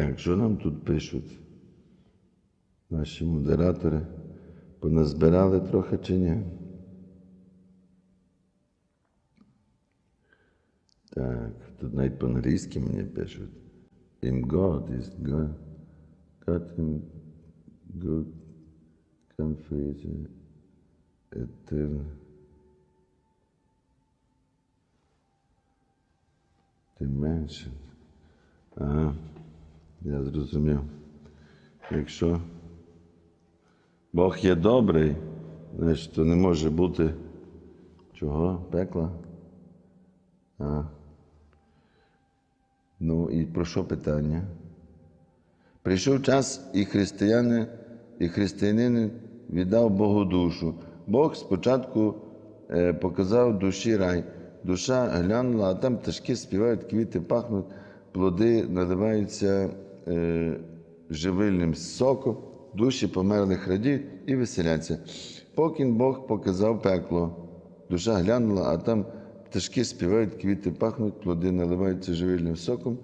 Так, що нам тут пишуть? Наші модератори поназбирали трохи чи ні? Так, тут навіть по-англійськи мені пишуть. In God is God. God in good comfort eternal. Dimension. Ага, я зрозумів. Якщо Бог є добрий, значить, то не може бути чого? Пекла? А. Ну і про що питання? Прийшов час, і християни, і християнин віддав Богу душу. Бог спочатку е, показав душі рай. Душа глянула, а там пташки співають, квіти пахнуть, плоди наливаються е, живильним соком, душі померлих радіють і веселяться. Поки Бог показав пекло, душа глянула, а там пташки співають, квіти пахнуть, плоди наливаються живильним соком,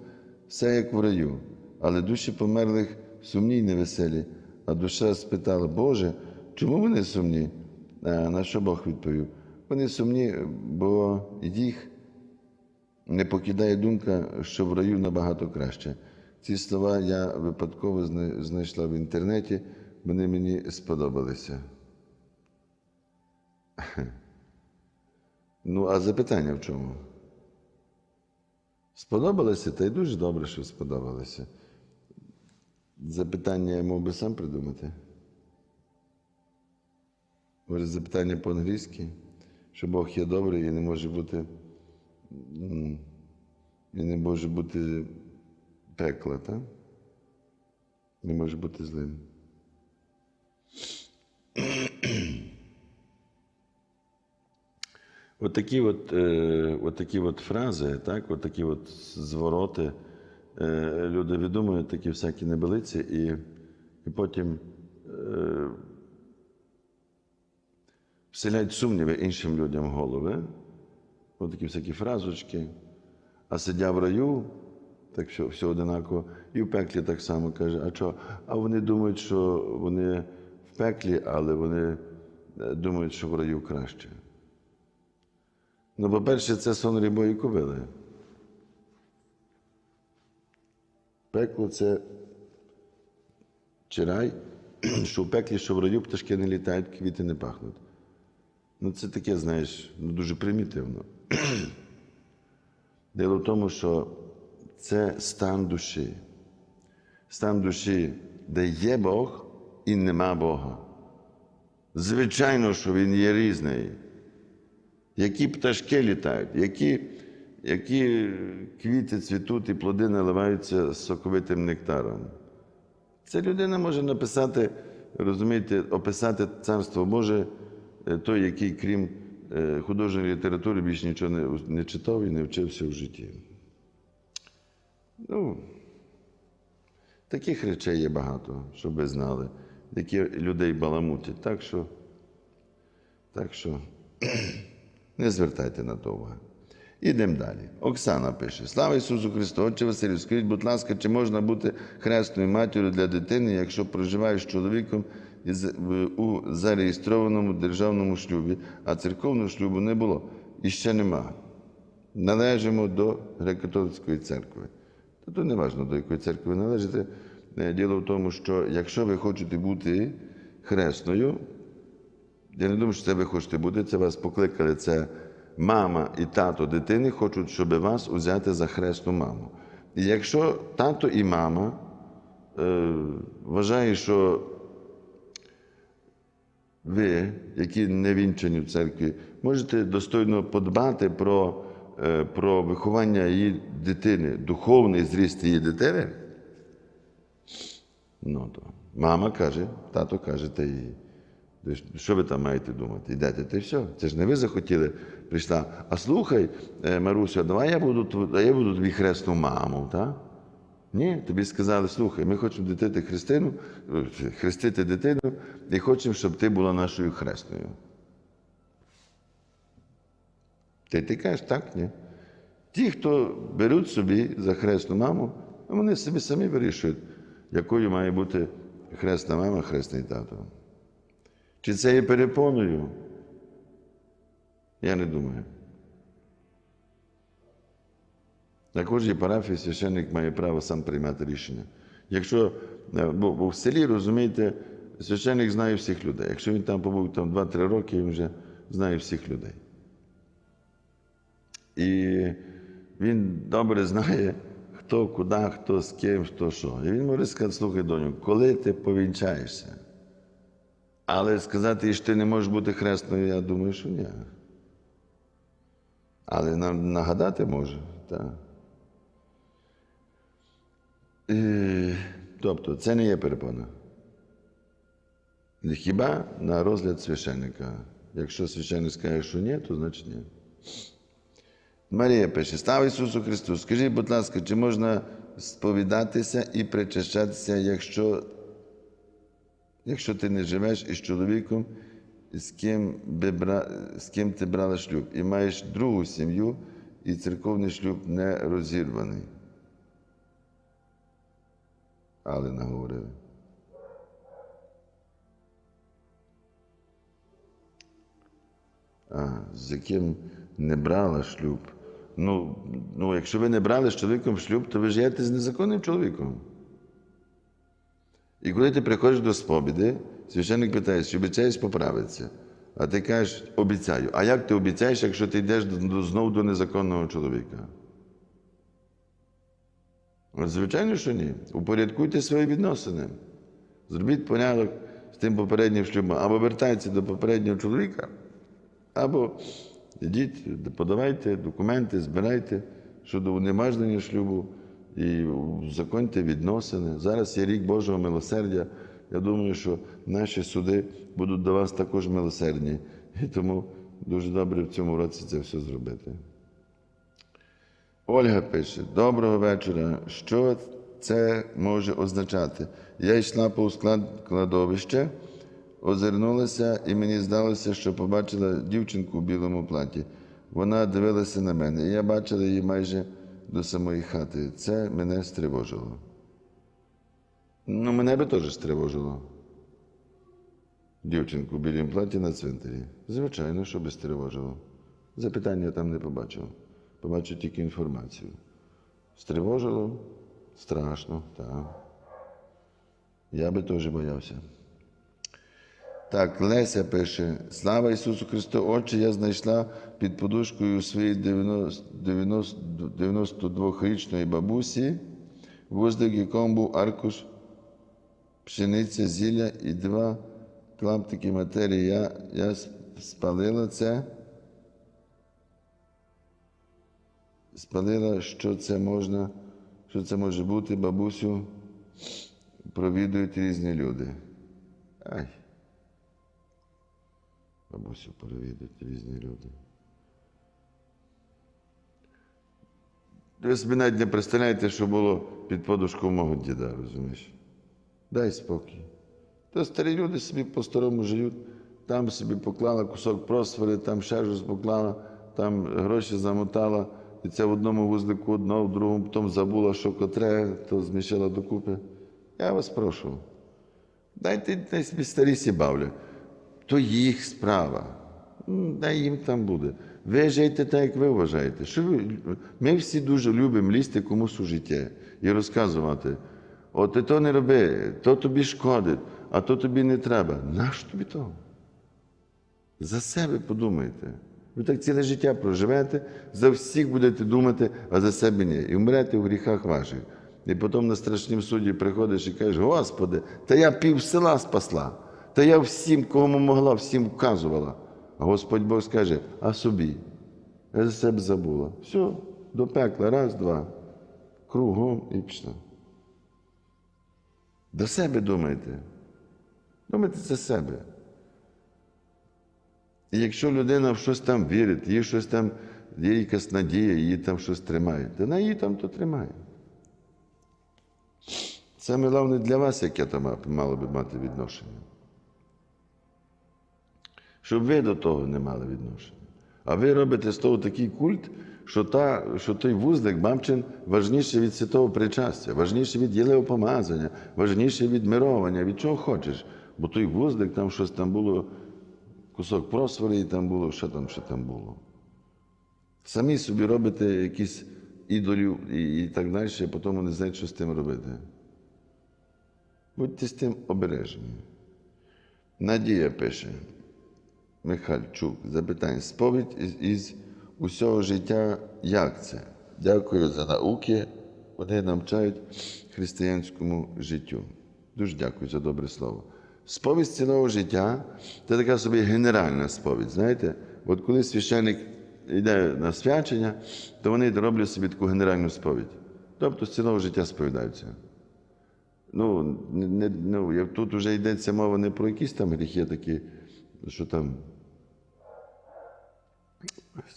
все як в раю. Але душі померлих сумні й невеселі. А душа спитала, Боже, чому вони сумні? А на що Бог відповів? Вони сумні, бо їх не покидає думка, що в раю набагато краще. Ці слова я випадково знайшла в інтернеті, вони мені сподобалися. Ну, а запитання в чому? Сподобалося, та й дуже добре, що сподобалося. Запитання я мав би сам придумати. Може, запитання по-англійськи, що Бог є добрий і не може бути. І не може бути пекла, так? Не може бути злим. От такі от, е, от такі от фрази, так, от такі от звороти. Е, люди видумують такі всякі небелиці, і, і потім е, вселяють сумніви іншим людям голови. От такі всякі фразочки. А сидя в раю, так все, все одинаково, і в пеклі так само каже, а що? А вони думають, що вони в пеклі, але вони е, думають, що в раю краще. Ну, по-перше, це сон рібої кобили. Пекло це чи рай, що в пеклі, що в раю пташки не літають, квіти не пахнуть. Ну, це таке, знаєш, ну, дуже примітивно. Діло в тому, що це стан душі. Стан душі, де є Бог і нема Бога. Звичайно, що він є різний. Які пташки літають, які, які квіти цвітуть і плоди наливаються соковитим нектаром. Це людина може написати, розумієте, описати царство Боже, е, той, який, крім е, художньої літератури, більш нічого не, не читав і не вчився в житті. Ну, таких речей є багато, щоб ви знали, які людей баламутять. Так що, так що не звертайте на то уваги. Ідемо далі. Оксана пише: Слава Ісусу Христу! Отче Василю, скажіть, будь ласка, чи можна бути хресною матір'ю для дитини, якщо проживаєш з чоловіком у зареєстрованому державному шлюбі, а церковного шлюбу не було і ще нема. Належимо до греко-католицької церкви. Та то не важливо, до якої церкви ви належите. Е, Діло в тому, що якщо ви хочете бути хресною, я не думаю, що це ви хочете бути, це вас покликали. Це мама і тато дитини хочуть, щоб вас узяти за хресну маму. І якщо тато і мама е, вважають, що ви, які не вінчані в церкві, можете достойно подбати про, про виховання її дитини, духовний зріст її дитини, ну то мама каже, тато каже, та її. Що ви там маєте думати? Йдете, й все. Це ж не ви захотіли, прийшла. А слухай, е, Маруся, давай я буду, я буду тобі хресну маму, так? Ні, тобі сказали, слухай, ми хочемо дитити Христину, е, хрестити дитину і хочемо, щоб ти була нашою хресною. Ти, ти кажеш, так, ні. Ті, хто беруть собі за хресну маму, вони собі самі вирішують, якою має бути хресна мама, хресний тато. Чи це є перепоною? Я не думаю. На кожній парафії священник має право сам приймати рішення. Якщо, е, бо, бо в селі, розумієте, священник знає всіх людей. Якщо він там побув там 2-3 роки, він вже знає всіх людей. І він добре знає, хто куди, хто з ким, хто що. І він може сказати, слухай, доню, коли ти повінчаєшся? Але сказати, що ти не можеш бути хресною, я думаю, що ні. Але нам нагадати може, так. І, тобто, це не є перепона. Хіба на розгляд священника. Якщо священник скаже, що ні, то значить ні. Марія пише: Слава Ісусу Христу! Скажіть, будь ласка, чи можна сповідатися і причащатися, якщо, якщо ти не живеш із чоловіком, з ким, би бра... з ким ти брала шлюб, і маєш другу сім'ю, і церковний шлюб не розірваний? Але наговорили. А, з яким не брала шлюб. Ну, ну, якщо ви не брали з чоловіком шлюб, то ви живете з незаконним чоловіком. І коли ти приходиш до сповіді, священник питає, чи обіцяєш поправитися. А ти кажеш, обіцяю. А як ти обіцяєш, якщо ти йдеш знову до незаконного чоловіка? Звичайно, що ні. Упорядкуйте свої відносини. Зробіть порядок з тим попереднім шлюбом. Або вертайтеся до попереднього чоловіка, або йдіть, подавайте документи, збирайте щодо унеможнення шлюбу і законьте відносини. Зараз є рік Божого милосердя. Я думаю, що наші суди будуть до вас також милосердні. І тому дуже добре в цьому році це все зробити. Ольга пише: Доброго вечора. Що це може означати? Я йшла по склад кладовища, озирнулася, і мені здалося, що побачила дівчинку в білому платі. Вона дивилася на мене, і я бачила її майже до самої хати. Це мене стривожило. Ну, мене би теж стривожило. Дівчинку в білім платі на цвинтарі. Звичайно, що би стривожило. Запитання я там не побачив. Побачив тільки інформацію. Стривожило, страшно, так. Я би теж боявся. Так, Леся пише: Слава Ісусу Христу! Отче, я знайшла під подушкою своєї 92-річної бабусі, вуздик, якому був аркуш пшениця, зілля і два клаптики матерії. Я, я спалила це. Спалила, що це можна, що це може бути, бабусю провідують різні люди. Ай. Бабусю провідують різні люди. Ви собі навіть не представляєте, що було під подушкою мого діда, розумієш? Дай спокій. То старі люди собі по-старому живуть, там собі поклала кусок просфори, там ще поклала, там гроші замотала, і це в одному вузлику одно, в другому, потім забула, що котре, то змішала докупи. Я вас прошу. Дайте собі старі сі бавлять. То їх справа. М, їм там буде. Ви жийте так, як ви вважаєте. Що ви? Ми всі дуже любимо лізти комусь у життя і розказувати. От ти то не роби, то тобі шкодить, а то тобі не треба. Нащо тобі то? За себе подумайте. Ви так ціле життя проживете, за всіх будете думати, а за себе ні. І вмрете в гріхах ваших. І потім на страшнім суді приходиш і кажеш, Господи, та я пів села спасла, та я всім, кому могла, всім вказувала. А Господь Бог скаже, а собі? Я за себе забула. Все, до пекла, раз, два, кругом і пішла. До себе думайте. Думайте за себе. І якщо людина в щось там вірить, їй щось там, є якась надія, її там щось тримає, то вона її там то тримає. Саме головне для вас, яке там мало би мати відношення. Щоб ви до того не мали відношення. А ви робите з того такий культ, що, та, що той вузлик бабчин важніший від святого причастя, важніший від єлеопомазання, важніший від мировання, від чого хочеш. Бо той вузлик, там щось там було, кусок просвори, і там було, що там, що там було. Самі собі робите якісь ідолів і, і так далі, а потім не знають, що з тим робити. Будьте з тим обережні. Надія пише, Михальчук, запитання. Сповідь із, із усього життя, як це? Дякую за науки. Вони навчають християнському життю. Дуже дякую за добре слово. Сповідь цілого життя це така собі генеральна сповідь. Знаєте, от коли священник йде на свячення, то вони роблять собі таку генеральну сповідь. Тобто з цілого життя сповідаються. Ну, не, ну, тут вже йдеться мова не про якісь там гріхи такі, що там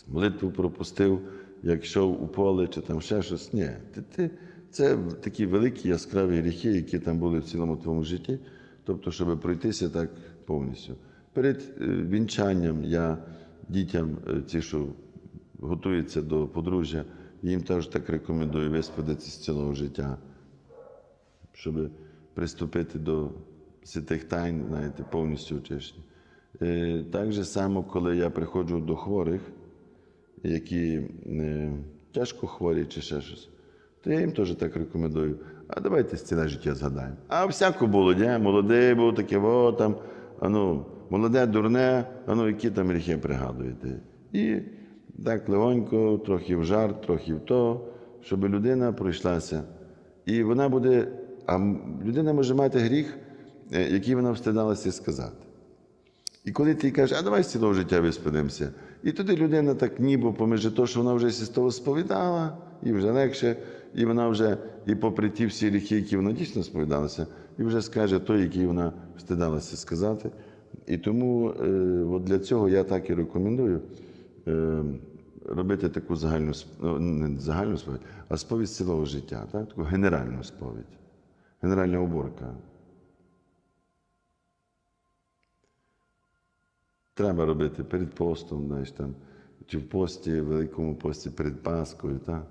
молитву пропустив, як йшов у поле, чи там ще щось. Ні. Ти, ти, це такі великі яскраві гріхи, які там були в цілому твоєму житті. Тобто, щоб пройтися так повністю. Перед е, вінчанням я дітям, е, ті, що готуються до подружжя, їм теж так рекомендую висповідатися з цілого життя щоб приступити до святих тайн, знаєте, повністю очищені. Е, Так же само, коли я приходжу до хворих, які е, тяжко хворі чи ще щось, то я їм теж так рекомендую. А давайте ціле життя згадаємо. А всяко було, ні? молодий був таке, о, там, а ну, молоде, дурне, а ну, які там гріхи пригадуєте. І так легонько, трохи в жарт, трохи в то, щоб людина пройшлася. І вона буде, а людина може мати гріх, е, який вона встидалася сказати. І коли ти кажеш, а давай з цілого життя виспадемося. І тоді людина так ніби поміж того, що вона вже з того сповідала, і вже легше, і вона вже, і попри ті всі гріхи, які вона дійсно сповідалася, і вже скаже той, який вона встидалася сказати. І тому е, от для цього я так і рекомендую е, робити таку загальну ну, не загальну сповідь, а сповідь цілого життя, так? таку генеральну сповідь, генеральна уборка. Треба робити перед постом, знаєш, там, чи в пості, в Великому пості перед Паскою, та?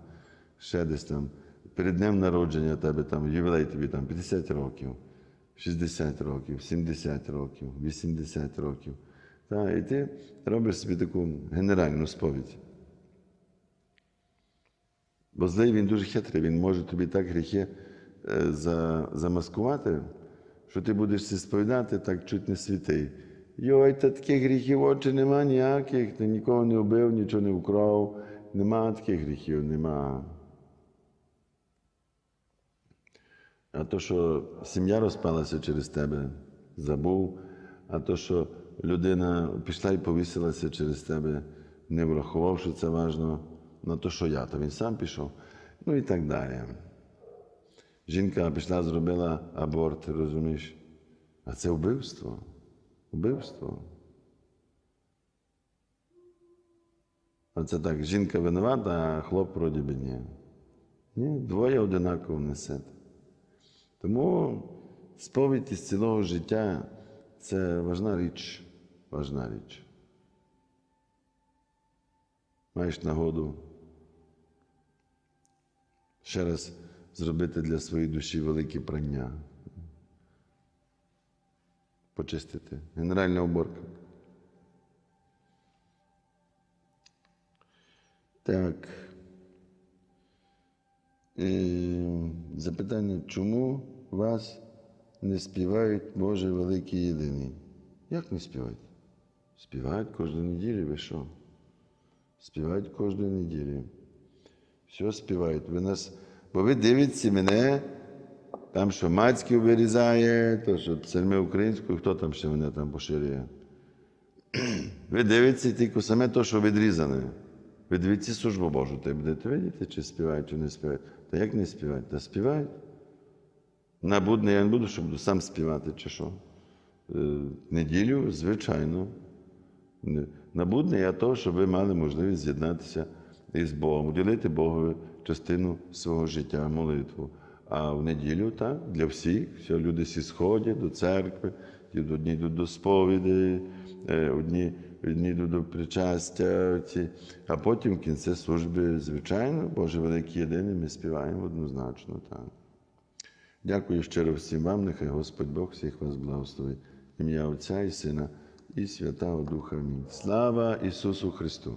ще десь там, перед днем народження тебе там, ювілей тобі там 50 років, 60 років, 70 років, 80 років. Та? І ти робиш собі таку генеральну сповідь. Бо злий він дуже хитрий, він може тобі так гріхи е, за, замаскувати, що ти будеш сповідати так чуть не святий. Йой, та таких гріхів очі нема ніяких, ти нікого не вбив, нічого не вкрав. Нема таких гріхів, нема. А то, що сім'я розпалася через тебе, забув, а то, що людина пішла і повісилася через тебе, не врахував, що це важливо, на то, що я, то він сам пішов, ну і так далі. Жінка пішла, зробила аборт, розумієш? А це вбивство. Вбивство. Це так, жінка винувата, а хлоп вроді би ні. Ні, двоє одинаково несете. Тому сповідь із цілого життя це важна річ. Важна річ. Маєш нагоду ще раз зробити для своєї душі велике прання. Почистити. Генеральна уборка. Так. І запитання, чому вас не співають Боже великий єдиний? Як не співають? Співають кожну неділю, ви що? Співають кожної неділі. Все співають. Ви нас, бо ви дивитеся мене, там, що Мацьків вирізає, то що псальми українською, хто там ще мене там поширює. Ви дивитеся тільки саме те, що відрізане. Ви дивіться службу Божу, ти будете видіти, чи співають, чи не співають. Та як не співають? Та співають. На я не буду, що буду сам співати, чи що. Е, Неділю, звичайно. Не- На будне я то, щоб ви мали можливість з'єднатися із Богом, уділити Богові частину свого життя, молитву. А в неділю так, для всіх, все, люди всі сходять до церкви, одні йдуть до сповіді, е, одні відніду до причастя, а потім в кінці служби, звичайно, Боже великий єдиний, ми співаємо однозначно. Так. Дякую щиро всім вам, нехай Господь Бог всіх вас благословить. Ім'я Отця і Сина і Святого Духа. Амінь. Слава Ісусу Христу!